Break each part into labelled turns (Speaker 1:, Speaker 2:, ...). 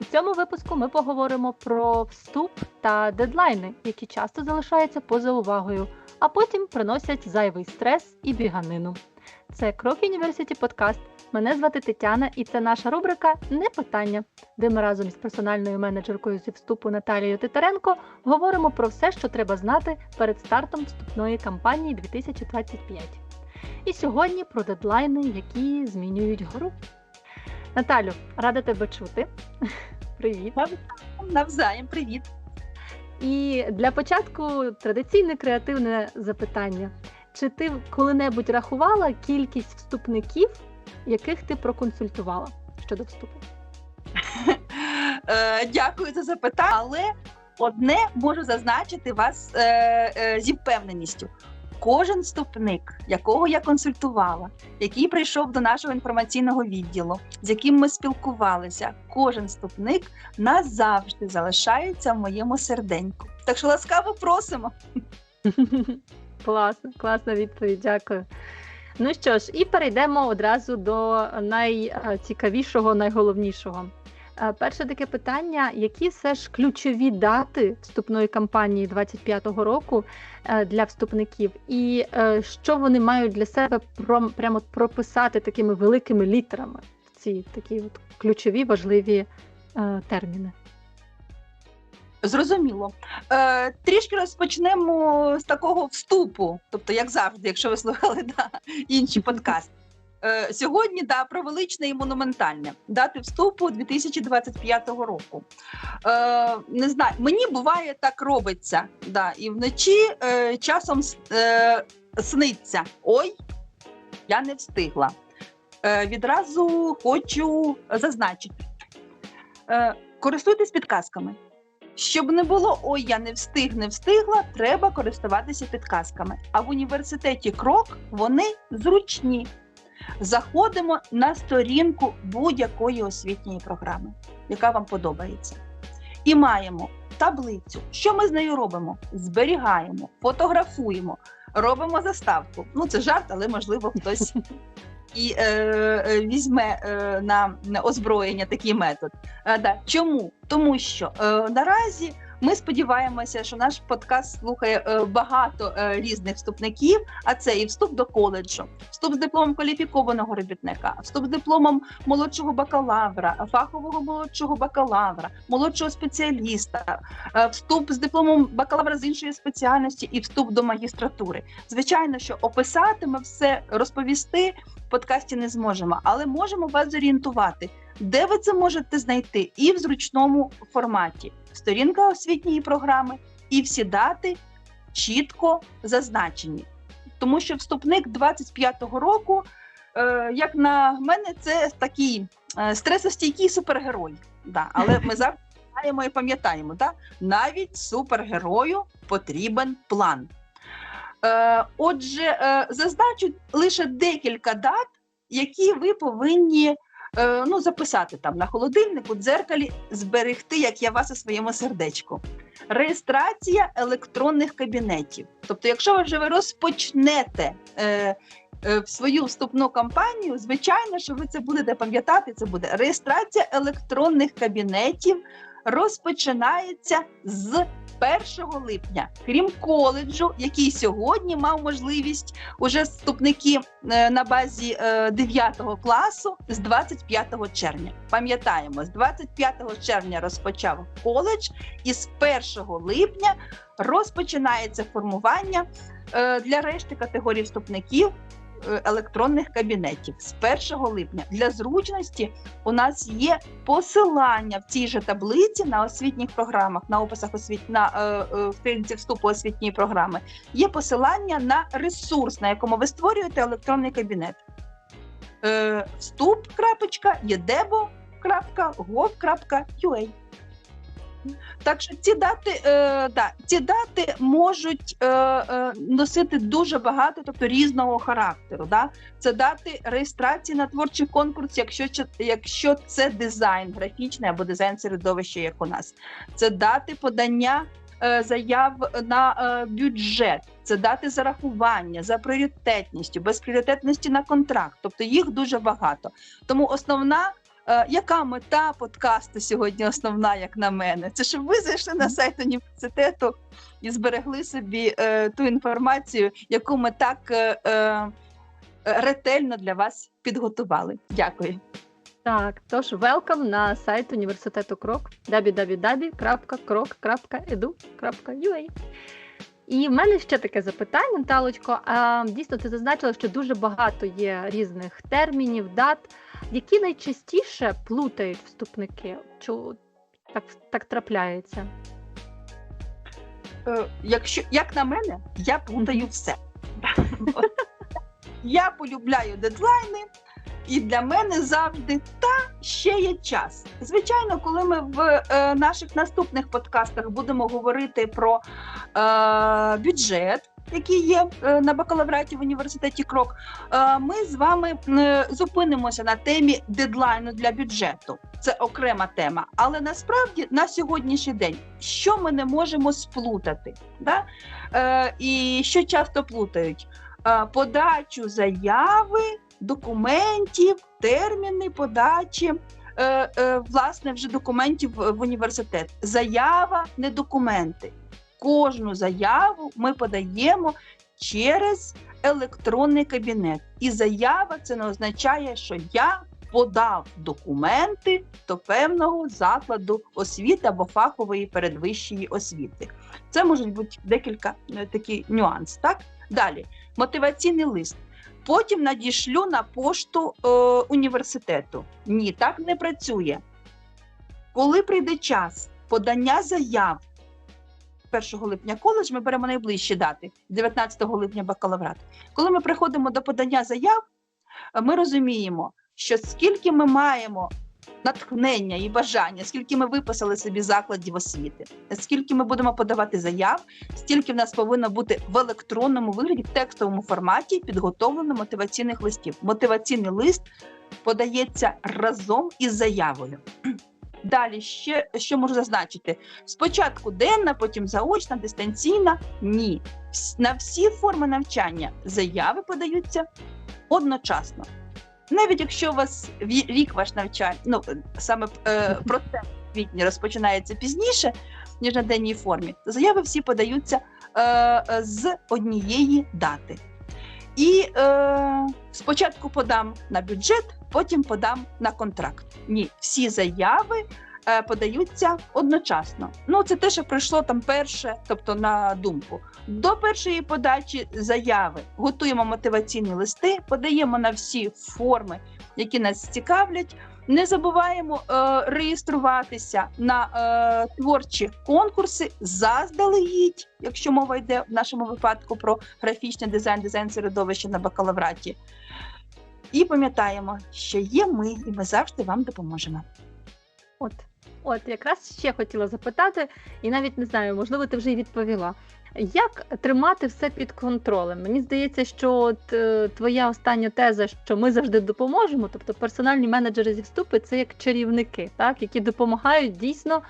Speaker 1: У цьому випуску ми поговоримо про вступ та дедлайни, які часто залишаються поза увагою, а потім приносять зайвий стрес і біганину. Це Крок Юніверситі Подкаст. Мене звати Тетяна, і це наша рубрика Не питання, де ми разом із персональною менеджеркою зі вступу Наталією Титаренко говоримо про все, що треба знати перед стартом вступної кампанії 2025. І сьогодні про дедлайни, які змінюють гру. Наталю, рада тебе чути. Привіт.
Speaker 2: Навзаєм, привіт.
Speaker 1: І для початку традиційне креативне запитання: чи ти коли-небудь рахувала кількість вступників, яких ти проконсультувала щодо вступу?
Speaker 2: Е, дякую за запитання, але одне можу зазначити вас е, е, зі впевненістю. Кожен вступник, якого я консультувала, який прийшов до нашого інформаційного відділу, з яким ми спілкувалися, кожен вступник назавжди залишається в моєму серденьку. Так що ласкаво просимо.
Speaker 1: Класно, класна відповідь, дякую. Ну що ж, і перейдемо одразу до найцікавішого, найголовнішого. Е, Перше таке питання: які все ж ключові дати вступної кампанії 25-го року е, для вступників, і е, що вони мають для себе прямо прописати такими великими літерами в ці такі от ключові важливі терміни?
Speaker 2: Зрозуміло. Е, трішки розпочнемо з такого вступу, тобто, як завжди, якщо ви слухали да, інші подкасти. Е, сьогодні да, про величне і монументальне дати вступу 2025 року. Е, не знаю, мені буває так робиться. Да, і вночі е, часом е, сниться. Ой, я не встигла. Е, відразу хочу зазначити. Е, користуйтесь підказками. Щоб не було ой, я не встиг, не встигла, треба користуватися підказками. А в університеті крок вони зручні. Заходимо на сторінку будь-якої освітньої програми, яка вам подобається. І маємо таблицю. Що ми з нею робимо? Зберігаємо, фотографуємо, робимо заставку. Ну, це жарт, але можливо хтось і е, е, візьме е, на, на озброєння такий метод. Е, да. Чому? Тому що е, наразі ми сподіваємося, що наш подкаст слухає е, багато е, різних вступників, а це і вступ до коледжу, вступ з дипломом кваліфікованого робітника, вступ з дипломом молодшого бакалавра, фахового молодшого бакалавра, молодшого спеціаліста, е, вступ з дипломом бакалавра з іншої спеціальності і вступ до магістратури. Звичайно, що описати ми все розповісти в подкасті не зможемо, але можемо вас зорієнтувати, де ви це можете знайти і в зручному форматі. Сторінка освітньої програми і всі дати чітко зазначені. Тому що вступник 25-го року, е, як на мене, це такий е, стресостійкий супергерой. Да, але ми завжди знаємо і пам'ятаємо, да? навіть супергерою потрібен план. Е, отже, зазначу лише декілька дат, які ви повинні е, ну, записати там на холодильнику, дзеркалі, зберегти, як я вас у своєму сердечку. Реєстрація електронних кабінетів. Тобто, якщо вже ви розпочнете е, е, свою вступну кампанію, звичайно, що ви це будете пам'ятати. Це буде реєстрація електронних кабінетів. Розпочинається з 1 липня, крім коледжу, який сьогодні мав можливість уже вступники е, на базі е, 9 класу з 25 червня. Пам'ятаємо, з 25 червня розпочав коледж, і з 1 липня розпочинається формування е, для решти категорій вступників е, електронних кабінетів з 1 липня. Для зручності у нас є посилання в цій же таблиці на освітніх програмах, на описах освіт... на е, е, вступу освітньої програми. Є посилання на ресурс, на якому ви створюєте електронний кабінет. Е, вступ.єдебо.gov.ua так що ці дати, е, да, ці дати можуть е, е, носити дуже багато, тобто різного характеру. Да? Це дати реєстрації на творчий конкурс, якщо, якщо це дизайн графічний або дизайн середовища, як у нас. Це дати подання е, заяв на е, бюджет, це дати зарахування за пріоритетністю, без пріоритетності на контракт. Тобто їх дуже багато. Тому основна яка мета подкасту сьогодні основна, як на мене? Це щоб ви зайшли на сайт університету і зберегли собі е, ту інформацію, яку ми так е, е, ретельно для вас підготували. Дякую.
Speaker 1: Так, тож welcome на сайт університету Крок www.krok.edu.ua. І в мене ще таке запитання, Наталочко. А дійсно ти зазначила, що дуже багато є різних термінів, дат, які найчастіше плутають вступники. Чу так, так трапляється?
Speaker 2: Е, якщо як на мене, я плутаю все. Я полюбляю дедлайни, і для мене завжди та ще є час. Звичайно, коли ми в е, наших наступних подкастах будемо говорити про е, бюджет. Який є е, на бакалавраті в університеті Крок, е, ми з вами е, зупинимося на темі дедлайну для бюджету. Це окрема тема. Але насправді на сьогоднішній день що ми не можемо сплутати, да? і що часто плутають подачу заяви, документів, терміни подачі. Власне, вже документів в університет. Заява, не документи. Кожну заяву ми подаємо через електронний кабінет. І заява це не означає, що я подав документи до певного закладу освіти або фахової передвищої освіти. Це можуть бути декілька е, такі нюанс. Так далі мотиваційний лист. Потім надішлю на пошту е, університету. Ні, так не працює. Коли прийде час подання заяв 1 липня коледж, ми беремо найближчі дати 19 липня бакалаврат. Коли ми приходимо до подання заяв, е, ми розуміємо, що скільки ми маємо натхнення і бажання, скільки ми виписали собі закладів освіти, скільки ми будемо подавати заяв, стільки в нас повинно бути в електронному вигляді, в текстовому форматі підготовлено мотиваційних листів. Мотиваційний лист подається разом із заявою. Далі ще що можу зазначити: спочатку денна, потім заочна, дистанційна. Ні. На всі форми навчання заяви подаються одночасно. Навіть якщо у вас рік ваш навчання, ну саме е, процес квітня розпочинається пізніше, ніж на денній формі, то заяви всі подаються е, з однієї дати. І е, спочатку подам на бюджет, потім подам на контракт. Ні, всі заяви е, подаються одночасно. Ну, це те, що прийшло там перше, тобто на думку. До першої подачі заяви готуємо мотиваційні листи, подаємо на всі форми, які нас цікавлять. Не забуваємо е, реєструватися на е, творчі конкурси заздалегідь, якщо мова йде в нашому випадку про графічний дизайн, дизайн середовища на бакалавраті. І пам'ятаємо, що є ми, і ми завжди вам допоможемо.
Speaker 1: От, от якраз ще хотіла запитати, і навіть не знаю, можливо, ти вже й відповіла. Як тримати все під контролем? Мені здається, що от, е, твоя остання теза, що ми завжди допоможемо, тобто персональні менеджери зі вступи це як чарівники, так, які допомагають дійсно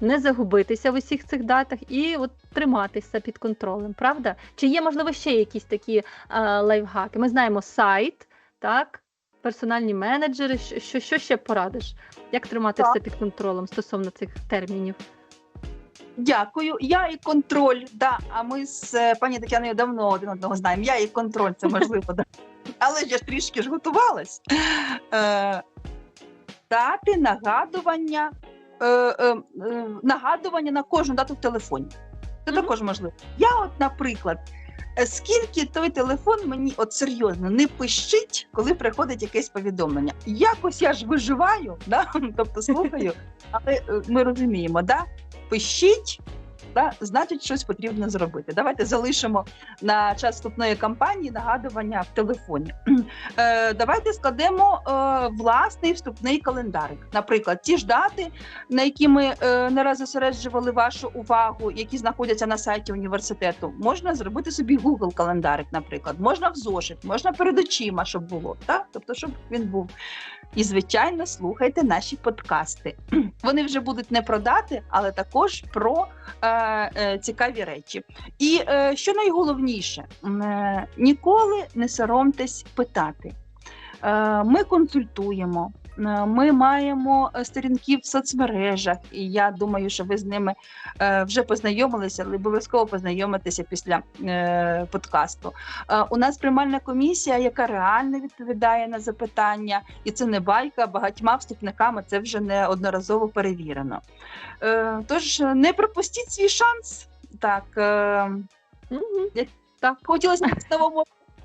Speaker 1: не загубитися в усіх цих датах і от тримати все під контролем, правда? Чи є, можливо, ще якісь такі е, лайфхаки? Ми знаємо сайт, так, персональні менеджери. Що, що ще порадиш? Як тримати
Speaker 2: Так.
Speaker 1: все під контролем стосовно цих термінів?
Speaker 2: Дякую. Я і контроль. Да, а ми з е, пані Тетяною давно один одного знаємо. Я і контроль, це можливо. Да. Але ж я трішки ж готувалась. Е, дати нагадування, е, е, е, нагадування на кожну дату в телефоні. Це також можливо. Я, от, наприклад, скільки той телефон мені от серйозно не пишіть, коли приходить якесь повідомлення. Якось я ж виживаю, да? тобто слухаю, але е, ми розуміємо, да? пишіть, да? значить, щось потрібно зробити. Давайте залишимо на час вступної кампанії нагадування в телефоні. Е, давайте складемо е, власний вступний календарик. Наприклад, ті ж дати, на які ми е, не раз зосереджували вашу увагу, які знаходяться на сайті університету, можна зробити собі Google календарик, наприклад, можна в зошит, можна перед очима, щоб було, так? тобто, щоб він був. І, звичайно, слухайте наші подкасти. Вони вже будуть не про дати, але також про е, цікаві речі. І е, що найголовніше, е, ніколи не соромтесь питати. Е, ми консультуємо, Е, Ми маємо е, сторінки в соцмережах, і я думаю, що ви з ними е, вже познайомилися, але обов'язково познайомитеся після е, подкасту. Е, У нас приймальна комісія, яка реально відповідає на запитання, і це не байка, багатьма вступниками це вже неодноразово перевірено. Е, Тож не пропустіть свій шанс. Так, е,
Speaker 1: Мгм.
Speaker 2: так, хотілося б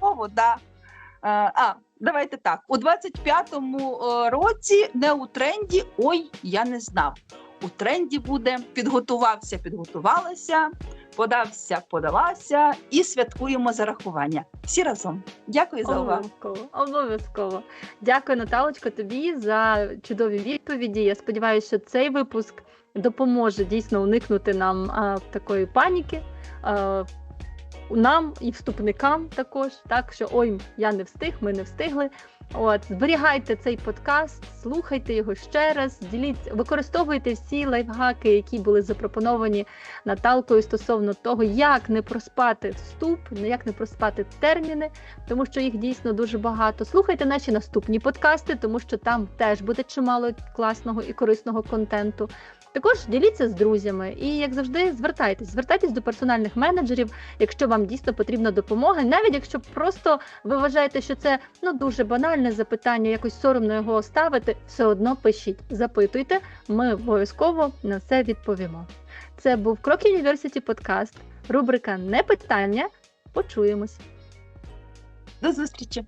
Speaker 2: мову, да. Е, А, давайте так. У 25-му е, році не у тренді. Ой, я не знав. У тренді буде підготувався, підготувалася, подався, подалася і святкуємо зарахування. Всі разом. Дякую за увагу.
Speaker 1: Обов'язково, обов'язково. Дякую, Наталочко, тобі за чудові відповіді. Я сподіваюся, що цей випуск допоможе дійсно уникнути нам а, такої паніки. А, нам і вступникам також, так що ой, я не встиг, ми не встигли. От зберігайте цей подкаст, слухайте його ще раз, діліться, використовуйте всі лайфхаки, які були запропоновані Наталкою стосовно того, як не проспати вступ, як не проспати терміни, тому що їх дійсно дуже багато. Слухайте наші наступні подкасти, тому що там теж буде чимало класного і корисного контенту. Також діліться з друзями і, як завжди, звертайтесь, звертайтесь до персональних менеджерів, якщо вам дійсно потрібна допомога, навіть якщо просто ви вважаєте, що це ну дуже банальне запитання, якось соромно його ставити, все одно пишіть, запитуйте, ми обов'язково на все відповімо. Це був Крок University подкаст, рубрика Не питання. Почуємось.
Speaker 2: До зустрічі!